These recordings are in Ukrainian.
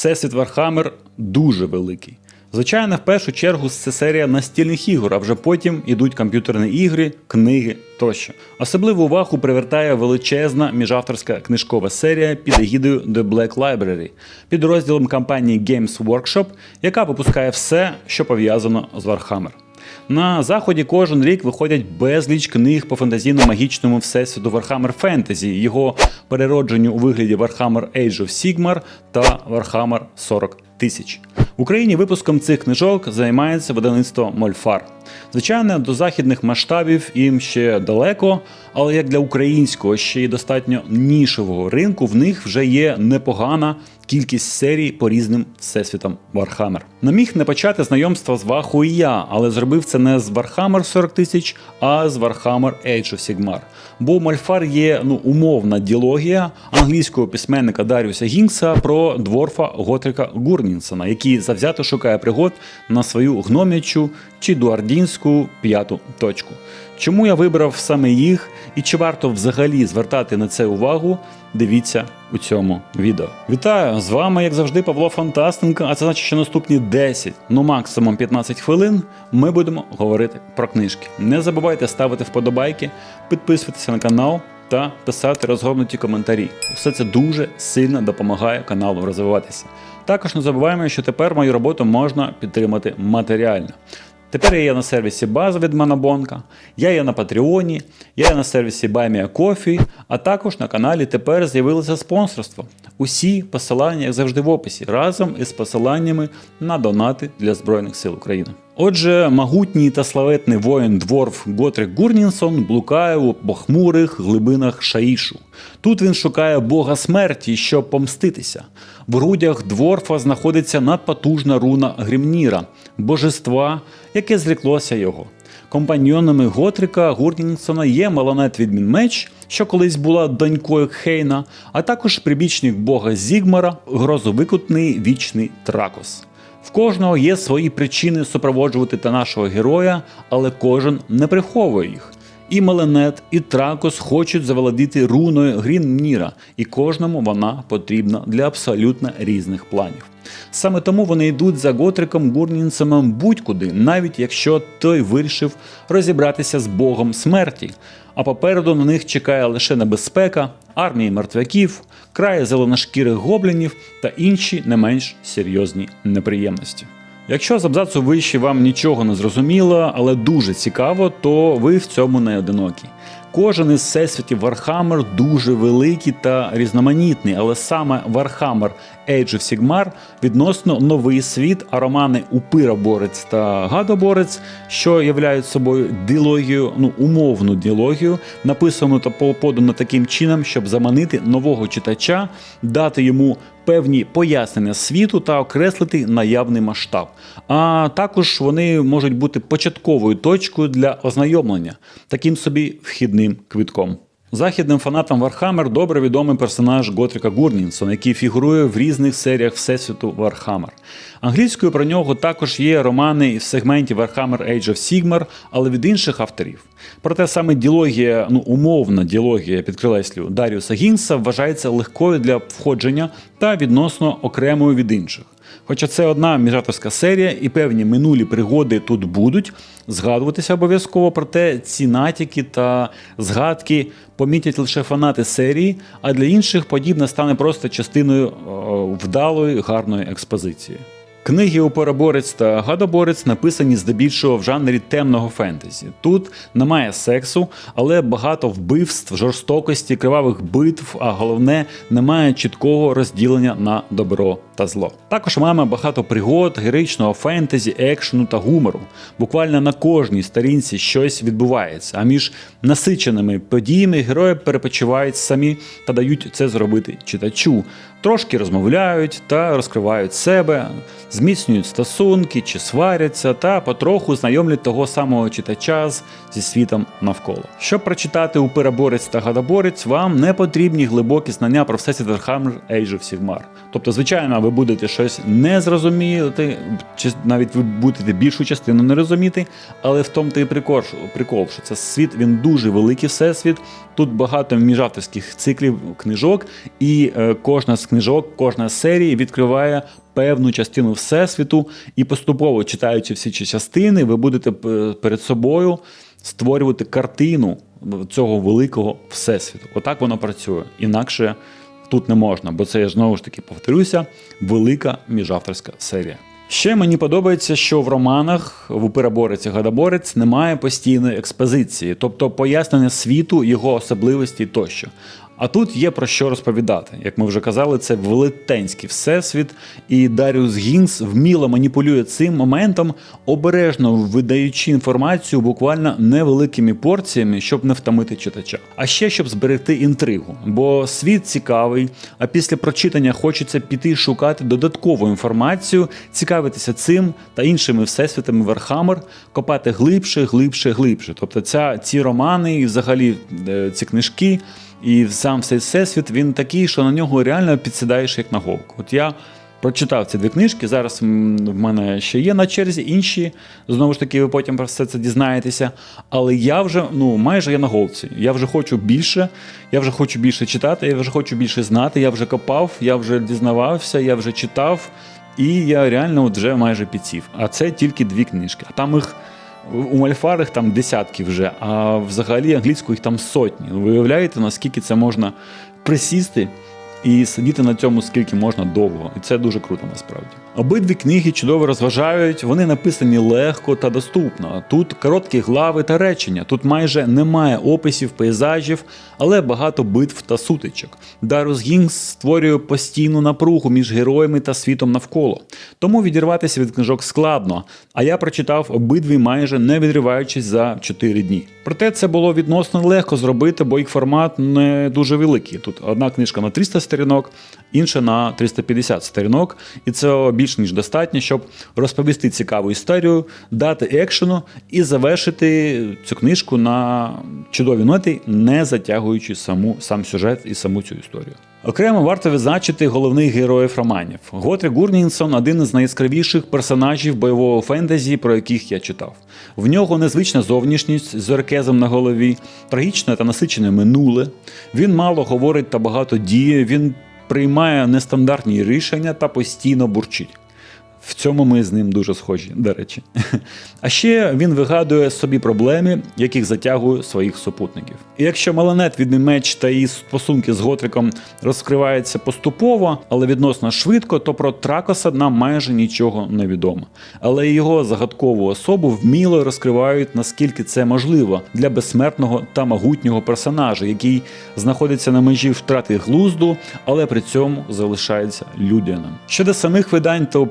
Всесвіт Вархаммер дуже великий. Звичайно, в першу чергу це серія настільних ігор, а вже потім ідуть комп'ютерні ігри, книги тощо. Особливу увагу привертає величезна міжавторська книжкова серія під егідою The Black Library, під розділом компанії Games Workshop, яка випускає все, що пов'язано з Warhammer. На заході кожен рік виходять безліч книг по фантазійно-магічному всесвіту Warhammer Fantasy, його переродженню у вигляді Warhammer Age of Sigmar та Warhammer 40 тисяч. В Україні випуском цих книжок займається видавництво Мольфар. Звичайно, до західних масштабів їм ще далеко, але як для українського ще й достатньо нішевого ринку, в них вже є непогана кількість серій по різним всесвітам Warhammer. Не міг не почати знайомства з Ваху і я, але зробив це не з Warhammer 40 тисяч, а з Warhammer Age of Sigmar. Бо Мольфар є ну, умовна діалогія англійського письменника Даріуса Гінкса про дворфа Готрика Гурнінсона, який завзято шукає пригод на свою гномячу чи дуардінську п'яту точку. Чому я вибрав саме їх і чи варто взагалі звертати на це увагу? Дивіться у цьому відео. Вітаю! З вами, як завжди, Павло Фантастенко, а це значить, що наступні 10, ну максимум 15 хвилин ми будемо говорити про книжки. Не забувайте ставити вподобайки, підписуватися на канал та писати розгорнуті коментарі. Все це дуже сильно допомагає каналу розвиватися. Також не забуваємо, що тепер мою роботу можна підтримати матеріально. Тепер я є на сервісі База від Манабонка, я є на Патреоні, я є на сервісі BuyMeACoffee, а також на каналі тепер з'явилося спонсорство. Усі посилання, як завжди, в описі, разом із посиланнями на донати для Збройних сил України. Отже, могутній та славетний воїн дворф Готрик Гурнінсон блукає у похмурих глибинах Шаїшу. Тут він шукає бога смерті, щоб помститися. В грудях дворфа знаходиться надпотужна руна Грімніра, божества, яке зріклося його. Компаньйонами Готрика Гурнінсона є Маланет Відмінмеч, що колись була донькою Хейна, а також прибічник бога Зігмара, грозовикутний вічний Тракос. В кожного є свої причини супроводжувати та нашого героя, але кожен не приховує їх. І Меленет, і Тракос хочуть заволодіти руною Грінмніра, і кожному вона потрібна для абсолютно різних планів. Саме тому вони йдуть за Готриком Гурнінсемом будь-куди, навіть якщо той вирішив розібратися з богом смерті. А попереду на них чекає лише небезпека, армії мертвяків, краї зеленошкірих гоблінів та інші не менш серйозні неприємності. Якщо з абзацу вище вам нічого не зрозуміло, але дуже цікаво, то ви в цьому не одинокі. Кожен із всесвітів Warhammer дуже великий та різноманітний, але саме Warhammer Age of Sigmar відносно новий світ, а романи Упироборець та Гадоборець, що являють собою діалогію, ну умовну діалогію, написану та подану таким чином, щоб заманити нового читача, дати йому певні пояснення світу та окреслити наявний масштаб. А також вони можуть бути початковою точкою для ознайомлення, таким собі вхідним квитком. Західним фанатам Warhammer добре відомий персонаж Готрика Гурнінсона, який фігурує в різних серіях Всесвіту Warhammer. Англійською про нього також є романи в сегменті Warhammer Age of Sigmar, але від інших авторів. Проте саме діалогія, ну умовна діалогія підкреслю Даріуса Гінса вважається легкою для входження та відносно окремою від інших. Хоча це одна міжавторська серія, і певні минулі пригоди тут будуть згадуватися обов'язково, проте ці натяки та згадки помітять лише фанати серії, а для інших подібне стане просто частиною вдалої гарної експозиції. Книги «Упороборець» та Гадоборець написані здебільшого в жанрі темного фентезі. Тут немає сексу, але багато вбивств, жорстокості, кривавих битв, а головне, немає чіткого розділення на добро та зло. Також маємо багато пригод, героїчного фентезі, екшену та гумору. Буквально на кожній сторінці щось відбувається, а між насиченими подіями герої перепочивають самі та дають це зробити читачу. Трошки розмовляють та розкривають себе. Зміцнюють стосунки чи сваряться та потроху знайомлять того самого читача зі світом навколо. Щоб прочитати Упереборець та Гадоборець, вам не потрібні глибокі знання про всесвіт Warhammer Age of Sigmar. Тобто, звичайно, ви будете щось не зрозуміти, чи навіть ви будете більшу частину не розуміти, але в тому і прикол, що це світ, він дуже великий всесвіт. Тут багато міжавторських циклів книжок, і е, кожна з книжок, кожна з серій відкриває певну частину всесвіту, і поступово читаючи всі ці частини, ви будете перед собою створювати картину цього великого всесвіту. Отак воно працює. Інакше тут не можна, бо це я знову ж таки повторюся, велика міжавторська серія. Ще мені подобається, що в романах в Упереборець і Гадоборець немає постійної експозиції, тобто пояснення світу, його особливості тощо. А тут є про що розповідати. Як ми вже казали, це велетенський всесвіт, і Даріус Гінс вміло маніпулює цим моментом, обережно видаючи інформацію буквально невеликими порціями, щоб не втомити читача. А ще щоб зберегти інтригу, бо світ цікавий, а після прочитання хочеться піти шукати додаткову інформацію, цікавитися цим та іншими всесвітами Вархаммер, копати глибше, глибше, глибше. Тобто, ця ці романи і взагалі е, ці книжки. І сам цей всесвіт він такий, що на нього реально підсідаєш як на голку. От я прочитав ці дві книжки. Зараз в мене ще є на черзі інші. Знову ж таки, ви потім про все це дізнаєтеся. Але я вже ну майже я на голці. Я вже хочу більше, я вже хочу більше читати, я вже хочу більше знати. Я вже копав, я вже дізнавався, я вже читав, і я реально от вже майже підсів. А це тільки дві книжки. А там їх. У Мальфарих там десятки вже, а взагалі англійську їх там сотні. Ви уявляєте, наскільки це можна присісти і сидіти на цьому скільки можна довго. І це дуже круто насправді. Обидві книги чудово розважають, вони написані легко та доступно. Тут короткі глави та речення, тут майже немає описів, пейзажів, але багато битв та сутичок. Дарус Гінгс створює постійну напругу між героями та світом навколо. Тому відірватися від книжок складно. А я прочитав обидві майже не відриваючись за 4 дні. Проте це було відносно легко зробити, бо їх формат не дуже великий. Тут одна книжка на 300 сторінок, інша на 350 сторінок, і це більш ніж достатньо, щоб розповісти цікаву історію, дати екшену і завершити цю книжку на чудовій ноті, не затягуючи саму сам сюжет і саму цю історію. Окремо варто відзначити головних героїв романів. Готрі Гурнінсон один із найяскравіших персонажів бойового фентезі, про яких я читав. В нього незвична зовнішність з оркезом на голові, трагічне та насичене минуле. Він мало говорить та багато діє. Він приймає нестандартні рішення та постійно бурчить. В цьому ми з ним дуже схожі, до речі. А ще він вигадує собі проблеми, яких затягує своїх супутників. І якщо Маланет від меч та її стосунки з Готриком розкриваються поступово, але відносно швидко, то про Тракоса нам майже нічого не відомо. Але його загадкову особу вміло розкривають, наскільки це можливо для безсмертного та могутнього персонажа, який знаходиться на межі втрати глузду, але при цьому залишається людяним. Щодо самих видань, то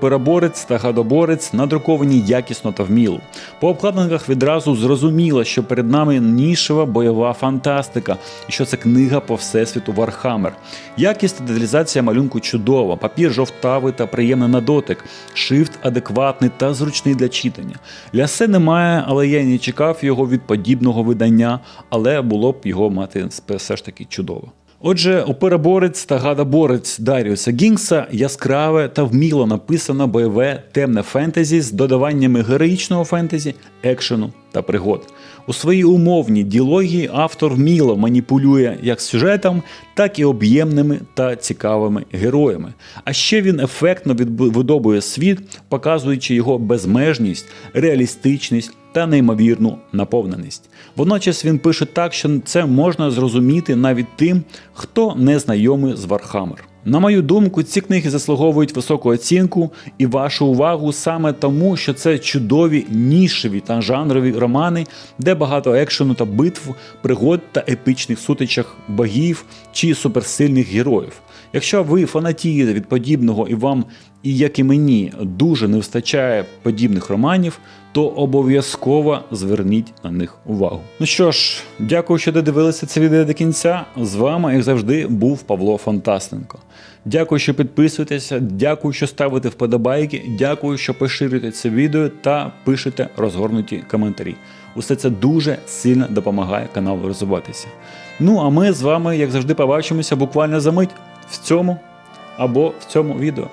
операборець та гадоборець надруковані якісно та вміло. По обкладинках відразу зрозуміло, що перед нами нішева бойова фантастика, і що це книга по всесвіту Вархаммер. Якість та деталізація малюнку чудова, папір жовтавий та приємний на дотик, шрифт адекватний та зручний для читання. Лясе немає, але я не чекав його від подібного видання, але було б його мати все ж таки чудово. Отже, операборець та гадоборець Даріуса Гінгса яскраве та вміло написано бойове темне фентезі з додаваннями героїчного фентезі, екшену та пригод. У своїй умовній діалогії автор вміло маніпулює як сюжетом, так і об'ємними та цікавими героями. А ще він ефектно видобує світ, показуючи його безмежність, реалістичність та неймовірну наповненість. Водночас він пише так, що це можна зрозуміти навіть тим, хто не знайомий з Вархаммер. На мою думку, ці книги заслуговують високу оцінку і вашу увагу саме тому, що це чудові нішеві та жанрові романи, де багато екшену та битв, пригод та епічних сутичок богів чи суперсильних героїв. Якщо ви фанатієте від подібного і вам і як і мені дуже не вистачає подібних романів, то обов'язково зверніть на них увагу. Ну що ж, дякую, що додивилися це відео до кінця. З вами, як завжди, був Павло Фантастенко. Дякую, що підписуєтеся, дякую, що ставите вподобайки, дякую, що поширюєте це відео та пишете розгорнуті коментарі. Усе це дуже сильно допомагає каналу розвиватися. Ну а ми з вами, як завжди, побачимося буквально за мить в цьому або в цьому відео.